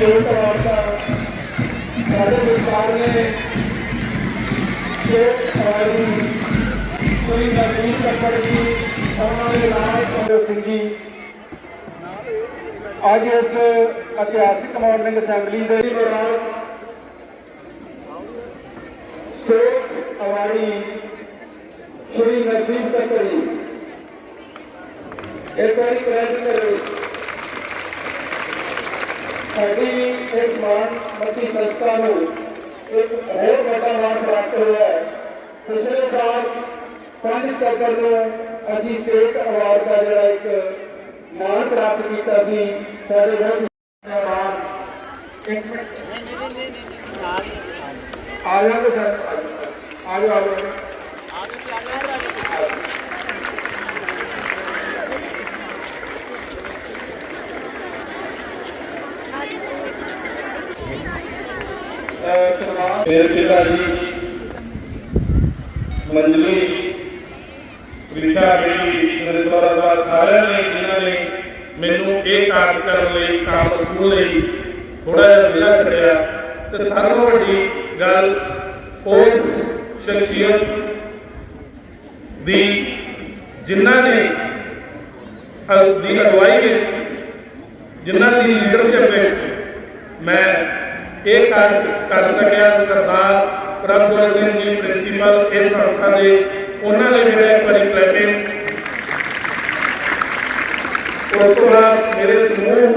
State award ਦਾ ਸਾਡੇ ਸਰਕਾਰ ਨੇ ਸਟੇਟ ਅਵਾਰਡ ਕੋਈ ਨਵੀਨ ਕੱਪੜ ਜੀ ਉਹਨਾਂ ਦੇ ਨਾਲ ਸੰਜੋ ਸਿੰਘ ਜੀ ਅੱਜ ਇਸ ਇਤਿਹਾਸਿਕ ਮਾਰਨਿੰਗ ਅਸੈਂਬਲੀ ਦੇ ਦੌਰਾਨ ਸਟੇਟ ਅਵਾਰਡੀ ਸ਼੍ਰੀ ਨਜ਼ਦੀਪ ਤੱਕਰੀ ਇੱਕ ਵਾਰੀ ਕ੍ਰੈਡਿਟ ਕਰੋ ਸਾਡੀ ਇਸ ਮਾਨ ਸੰਸਥਾ ਨੂੰ ਇੱਕ ਹੋਰ ਵੱਡਾ ਮਾਨ ਪ੍ਰਾਪਤ ਹੋਇਆ ਹੈ। ਪਿਛਲੇ ਸਾਲ ਪੰਜ ਸਤੰਬਰ ਨੂੰ ਅਸੀਂ ਸਟੇਟ ਅਵਾਰਡ ਦਾ ਜਿਹੜਾ ਇੱਕ ਮਾਣ ਪ੍ਰਾਪਤ ਕੀਤਾ ਸੀ, ਸਾਡੇ ਬਹੁਤ ਮਾਨ ਇੱਕ ਮਿੰਟ। ਆ ਜਾਓ ਸਰ ਆ ਜਾਓ। ਅਹ ਪਿਤਾ ਜੀ? ਮੰਜਲੀ ਵਿਸ਼ਾ ਬੇਟੀ ਨਰਿੰਦਰ ਦਾ ਸਾਰਿਆਂ ਨੇ, ਜਿਨ੍ਹਾਂ ਨੇ ਮੈਨੂੰ ਇਹ ਕਾਰਜ ਕਰਨ ਲਈ, ਕੰਮ ਕਰਨ ਲਈ ਥੋੜਾ ਜਿਹਾ ਵਿਲਾ ਛੱਡਿਆ, ਤੇ ਸਾਰਿਆਂ ਨਾਲੋਂ ਵੱਡੀ ਗੱਲ ਉਸ ਸ਼ਖਸੀਅਤ ਦੀ ਜਿਨ੍ਹਾਂ ਨੇ ਦੀ ਅਗਵਾਈ ਵਿੱਚ, ਜਿਨ੍ਹਾਂ ਦੀ ਲੀਡਰਸ਼ਿਪ ਵਿੱਚ ਮੈਂ ਇਹ ਕਰ ਕਰ ਸਕਿਆ ਸਰਦਾਰ ਪ੍ਰਭਜੋਤ ਸਿੰਘ ਜੀ ਪ੍ਰਿੰਸੀਪਲ ਇਸ ਸੰਸਥਾ ਦੇ। ਉਹਨਾਂ ਨੇ ਜਿਹੜਾ ਇੱਕ ਉਸ ਤੋਂ ਬਾਅਦ ਮੇਰੇ ਸਮੂਹ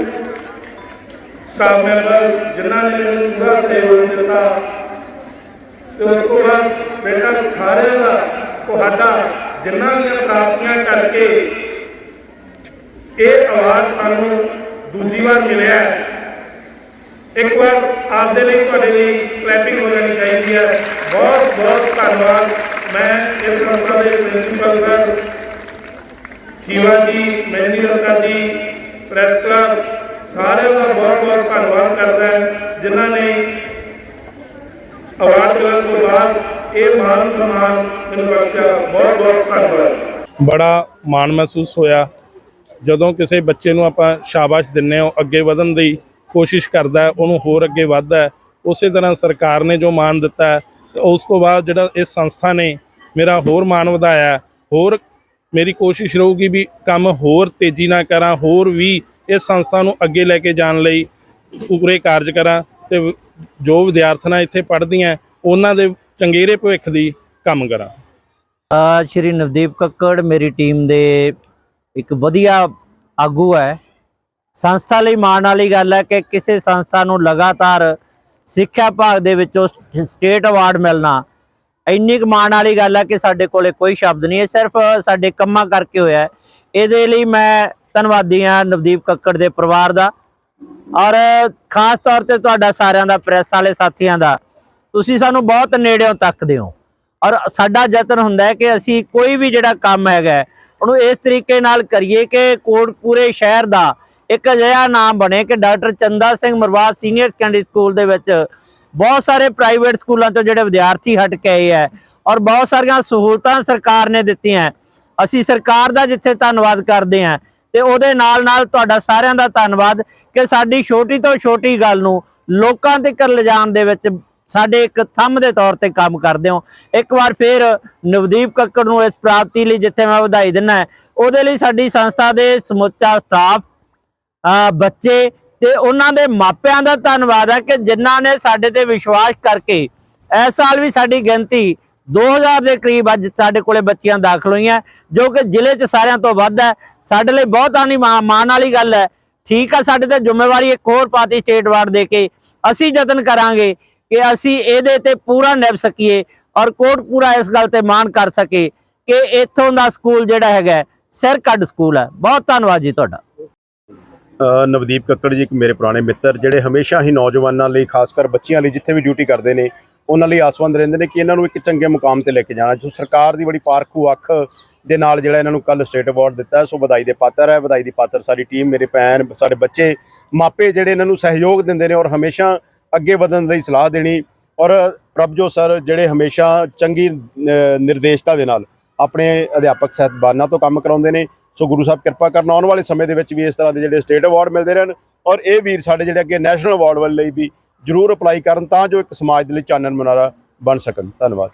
ਸਟਾਫ ਮੈਂਬਰ ਜਿਨ੍ਹਾਂ ਨੇ ਮੈਨੂੰ ਪੂਰਾ ਸਹਿਯੋਗ ਦਿੱਤਾ, ਤੇ ਉਸ ਤੋਂ ਬਾਅਦ ਬੇਟਾ ਸਾਰਿਆਂ ਦਾ ਤੁਹਾਡਾ ਜਿਨ੍ਹਾਂ ਦੀਆਂ ਪ੍ਰਾਪਤੀਆਂ ਕਰਕੇ ਇਹ ਅਵਾਰਡ ਸਾਨੂੰ ਦੂਜੀ ਵਾਰ ਮਿਲਿਆ ਹੈ। ਇੱਕ ਵਾਰ ਆਪਦੇ ਲਈ ਤੁਹਾਡੇ ਲਈ ਕਲੈਪਿੰਗ ਹੋ ਜਾਣੀ ਚਾਹੀਦੀ ਹੈ। ਬਹੁਤ ਬਹੁਤ ਧੰਨਵਾਦ। ਮੈਂ ਇਸ ਸੰਸਥਾ ਦੇ ਪ੍ਰਿੰਸੀਪਲ ਸਰ ਖੀਵਾ ਜੀ, ਮਹਿੰਦੀ ਰੱਤਾ ਜੀ ਪ੍ਰੈਸ ਕਲੱਬ ਸਾਰਿਆਂ ਦਾ ਬਹੁਤ ਬਹੁਤ ਧੰਨਵਾਦ ਕਰਦਾ ਜਿਨ੍ਹਾਂ ਨੇ ਅਵਾਰਡ ਮਿਲਣ ਤੋਂ ਬਾਅਦ ਇਹ ਮਾਨ ਸਨਮਾਨ ਮੈਨੂੰ ਬਖਸ਼ਿਆ। ਬਹੁਤ ਬਹੁਤ ਧੰਨਵਾਦ। ਬੜਾ ਮਾਣ ਮਹਿਸੂਸ ਹੋਇਆ। ਜਦੋਂ ਕਿਸੇ ਬੱਚੇ ਨੂੰ ਆਪਾਂ ਸ਼ਾਬਾਸ਼ ਦਿੰਨੇ ਹਾਂ ਅੱਗੇ ਵਧਣ ਦੀ ਕੋਸ਼ਿਸ਼ ਕਰਦਾ ਉਹਨੂੰ ਹੋਰ ਅੱਗੇ ਵੱਧਦਾ ਉਸੇ ਤਰ੍ਹਾਂ ਸਰਕਾਰ ਨੇ ਜੋ ਮਾਣ ਦਿੱਤਾ ਉਸ ਤੋਂ ਬਾਅਦ ਜਿਹੜਾ ਇਸ ਸੰਸਥਾ ਨੇ ਮੇਰਾ ਹੋਰ ਮਾਣ ਵਧਾਇਆ ਹੋਰ ਮੇਰੀ ਕੋਸ਼ਿਸ਼ ਰਹੂਗੀ ਵੀ ਕੰਮ ਹੋਰ ਤੇਜ਼ੀ ਨਾਲ ਕਰਾਂ ਹੋਰ ਵੀ ਇਸ ਸੰਸਥਾ ਨੂੰ ਅੱਗੇ ਲੈ ਕੇ ਜਾਣ ਲਈ ਪੂਰੇ ਕਾਰਜ ਕਰਾਂ ਤੇ ਜੋ ਵਿਦਿਆਰਥਣਾਂ ਇੱਥੇ ਪੜ੍ਹਦੀਆਂ ਉਹਨਾਂ ਦੇ ਚੰਗੇਰੇ ਭਵਿੱਖ ਦੀ ਕੰਮ ਕਰਾਂ। ਅ, ਸ਼੍ਰੀ ਨਵਦੀਪ ਕੱਕੜ ਮੇਰੀ ਟੀਮ ਦੇ ਇੱਕ ਵਧੀਆ ਆਗੂ ਹੈ। ਸੰਸਥਾ ਲਈ ਮਾਣ ਵਾਲੀ ਗੱਲ ਹੈ ਕਿ ਕਿਸੇ ਸੰਸਥਾ ਨੂੰ ਲਗਾਤਾਰ ਸਿੱਖਿਆ ਭਾਗ ਦੇ ਵਿੱਚੋਂ ਸਟੇਟ ਅਵਾਰਡ ਮਿਲਣਾ, ਇੰਨੀ ਕੁ ਮਾਣ ਵਾਲੀ ਗੱਲ ਹੈ ਕਿ ਸਾਡੇ ਕੋਲੇ ਕੋਈ ਸ਼ਬਦ ਨਹੀਂ ਹੈ, ਸਿਰਫ ਸਾਡੇ ਕੰਮਾਂ ਕਰਕੇ ਹੋਇਆ ਇਹਦੇ ਲਈ ਮੈਂ ਧੰਨਵਾਦੀ ਹਾਂ ਨਵਦੀਪ ਕੱਕੜ ਦੇ ਪਰਿਵਾਰ ਦਾ ਔਰ ਖਾਸ ਤੌਰ ਤੇ ਤੁਹਾਡਾ ਸਾਰਿਆਂ ਦਾ, ਪ੍ਰੈਸ ਵਾਲੇ ਸਾਥੀਆਂ ਦਾ। ਤੁਸੀਂ ਸਾਨੂੰ ਬਹੁਤ ਨੇੜਿਓਂ ਤੱਕਦੇ ਹੋ। ਔਰ ਸਾਡਾ ਯਤਨ ਹੁੰਦਾ ਹੈ ਕਿ ਅਸੀਂ ਕੋਈ ਵੀ ਜਿਹੜਾ ਕੰਮ ਹੈਗਾ ਉਹਨੂੰ ਇਸ ਤਰੀਕੇ ਨਾਲ ਕਰੀਏ ਕਿ ਕੋਟਪੂਰੇ ਸ਼ਹਿਰ ਦਾ ਇੱਕ ਅਜਿਹਾ ਨਾਮ ਬਣੇ ਕਿ ਡਾਕਟਰ ਚੰਦਾ ਸਿੰਘ ਮਰਵਾਸ ਸੀਨੀਅਰ ਸੈਕੰਡਰੀ ਸਕੂਲ ਦੇ ਵਿੱਚ ਬਹੁਤ ਸਾਰੇ ਪ੍ਰਾਈਵੇਟ ਸਕੂਲਾਂ ਤੋਂ ਜਿਹੜੇ ਵਿਦਿਆਰਥੀ ਹਟ ਕੇ ਆਏ ਹੈ ਔਰ ਬਹੁਤ ਸਾਰੀਆਂ ਸਹੂਲਤਾਂ ਸਰਕਾਰ ਨੇ ਦਿੱਤੀਆਂ ਅਸੀਂ ਸਰਕਾਰ ਦਾ ਜਿੱਥੇ ਧੰਨਵਾਦ ਕਰਦੇ ਹਾਂ ਤੇ ਉਹਦੇ ਨਾਲ ਨਾਲ ਤੁਹਾਡਾ ਸਾਰਿਆਂ ਦਾ ਧੰਨਵਾਦ ਕਿ ਸਾਡੀ ਛੋਟੀ ਤੋਂ ਛੋਟੀ ਗੱਲ ਨੂੰ ਲੋਕਾਂ ਤੱਕ ਲਿਜਾਣ ਦੇ ਵਿੱਚ ਸਾਡੇ ਇੱਕ ਥੰਮ ਦੇ ਤੌਰ ਤੇ ਕੰਮ ਕਰਦੇ ਹੋ। ਇੱਕ ਵਾਰ ਫੇਰ ਨਵਦੀਪ ਕੱਕੜ ਨੂੰ ਇਸ ਪ੍ਰਾਪਤੀ ਲਈ ਜਿੱਥੇ ਮੈਂ ਵਧਾਈ ਦਿੰਨਾ ਉਹਦੇ ਲਈ ਸਾਡੀ ਸੰਸਥਾ ਦੇ ਸਮੁੱਚਾ ਸਟਾਫ ਬੱਚੇ ਤੇ ਉਹਨਾਂ ਦੇ ਮਾਪਿਆਂ ਦਾ ਧੰਨਵਾਦ ਹੈ ਕਿ ਜਿਨ੍ਹਾਂ ਨੇ ਸਾਡੇ ਤੇ ਵਿਸ਼ਵਾਸ ਕਰਕੇ ਇਸ ਸਾਲ ਵੀ ਸਾਡੀ ਗਿਣਤੀ 2000 ਦੇ ਕਰੀਬ ਅੱਜ ਸਾਡੇ ਕੋਲੇ ਬੱਚੀਆਂ ਦਾਖਲ ਹੋਈਆਂ, ਜੋ ਕਿ ਜ਼ਿਲ੍ਹੇ 'ਚ ਸਾਰਿਆਂ ਤੋਂ ਵੱਧ ਹੈ। ਸਾਡੇ ਲਈ ਬਹੁਤ ਆਨੀ ਮਾਣ ਵਾਲੀ ਗੱਲ ਹੈ। ਠੀਕ ਆ, ਸਾਡੇ ਤੇ ਜ਼ਿੰਮੇਵਾਰੀ ਇੱਕ ਹੋਰ ਪਾਤੀ ਸਟੇਟ ਵਾਰਡ ਦੇ ਕੇ ਅਸੀਂ ਯਤਨ ਕਰਾਂਗੇ। ਕਿ ਅਸੀਂ ਇਹਦੇ ਤੇ ਪੂਰਾ ਨਿਭ ਸਕੀਏ ਔਰ ਕੋਟ ਪੂਰਾ ਇਸ ਗੱਲ ਤੇ ਮਾਣ ਕਰ ਸਕੇ ਕਿ ਇੱਥੋਂ ਦਾ ਸਕੂਲ ਜਿਹੜਾ ਹੈਗਾ ਸਿਰ ਕੱਢ ਸਕੂਲ ਹੈ। ਬਹੁਤ ਧੰਨਵਾਦ ਜੀ ਤੁਹਾਡਾ। ਨਵਦੀਪ ਕੱਕੜ ਜੀ, ਇੱਕ ਮੇਰੇ ਪੁਰਾਣੇ ਮਿੱਤਰ, ਜਿਹੜੇ ਹਮੇਸ਼ਾ ਹੀ ਨੌਜਵਾਨਾਂ ਲਈ, ਖਾਸ ਕਰ ਬੱਚਿਆਂ ਲਈ ਜਿੱਥੇ ਵੀ ਡਿਊਟੀ ਕਰਦੇ ਨੇ, ਉਹਨਾਂ ਲਈ ਆਸਵੰਦ ਰਹਿੰਦੇ ਨੇ ਕਿ ਇਹਨਾਂ ਨੂੰ ਇੱਕ ਚੰਗੇ ਮੁਕਾਮ ਤੇ ਲੈ ਕੇ ਜਾਣਾ। ਜੋ ਸਰਕਾਰ ਦੀ ਬੜੀ ਪਾਰਖੂ ਅੱਖ ਦੇ ਨਾਲ ਜਿਹੜਾ ਇਹਨਾਂ ਨੂੰ ਕੱਲ ਸਟੇਟ ਅਵਾਰਡ ਦਿੱਤਾ ਸੋ ਵਧਾਈ ਦੇ ਪਾਤਰ ਹੈ, ਵਧਾਈ ਦੀ ਪਾਤਰ ਸਾਰੀ ਟੀਮ ਮੇਰੇ ਭੈਣ, ਸਾਡੇ ਬੱਚੇ, ਮਾਪੇ ਜਿਹੜੇ ਇਹਨਾਂ ਨੂੰ ਸਹਿਯੋਗ ਦਿੰਦੇ ਨੇ ਔਰ ਹਮੇਸ਼ਾ ਅੱਗੇ ਵਧਣ ਲਈ ਸਲਾਹ ਦੇਣੀ ਔਰ ਪ੍ਰਭਜੋ ਸਰ ਜਿਹੜੇ ਹਮੇਸ਼ਾ ਚੰਗੀ ਨਿਰਦੇਸ਼ਤਾ ਦੇ ਨਾਲ ਆਪਣੇ ਅਧਿਆਪਕ ਸਾਹਿਬਾਨਾਂ ਤੋਂ ਕੰਮ ਕਰਾਉਂਦੇ ਨੇ, ਸੋ ਗੁਰੂ ਸਾਹਿਬ ਕਿਰਪਾ ਕਰਨ ਆਉਣ ਵਾਲੇ ਸਮੇਂ ਦੇ ਵਿੱਚ ਵੀ ਇਸ ਤਰ੍ਹਾਂ ਦੇ ਜਿਹੜੇ ਸਟੇਟ ਅਵਾਰਡ ਮਿਲਦੇ ਰਹਿਣ ਔਰ ਇਹ ਵੀਰ ਸਾਡੇ ਜਿਹੜੇ ਅੱਗੇ ਨੈਸ਼ਨਲ ਅਵਾਰਡ ਵੱਲ ਲਈ ਵੀ ਜਰੂਰ ਅਪਲਾਈ ਕਰਨ ਤਾਂ ਜੋ ਇੱਕ ਸਮਾਜ ਦੇ ਲਈ ਚਾਨਣ ਮੁਨਾਰਾ ਬਣ ਸਕਣ। ਧੰਨਵਾਦ।